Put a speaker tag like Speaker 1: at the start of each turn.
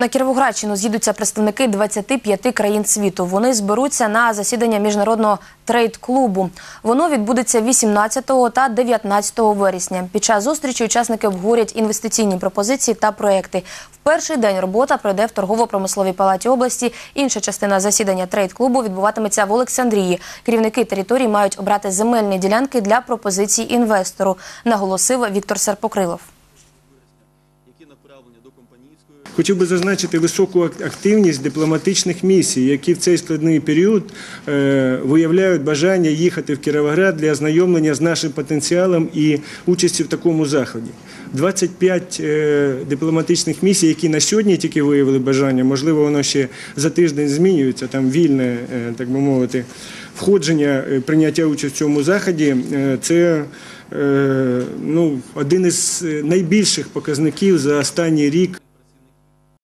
Speaker 1: На Кіровоградщину з'їдуться представники 25 країн світу. Вони зберуться на засідання міжнародного трейд-клубу. Воно відбудеться 18 та 19 вересня. Під час зустрічі учасники обговорять інвестиційні пропозиції та проекти. В перший день робота пройде в торгово-промисловій палаті області. Інша частина засідання трейд-клубу відбуватиметься в Олександрії. Керівники територій мають обрати земельні ділянки для пропозицій інвестору, наголосив Віктор Серпокрилов.
Speaker 2: Які направлені до компанійської
Speaker 3: Хотів би зазначити високу активність дипломатичних місій, які в цей складний період е, виявляють бажання їхати в Кіровоград для ознайомлення з нашим потенціалом і участі в такому заході. 25 е, дипломатичних місій, які на сьогодні тільки виявили бажання, можливо, воно ще за тиждень змінюється, там вільне, е, так би мовити, входження, прийняття участі в цьому заході. Це ну, один із найбільших показників за останній рік.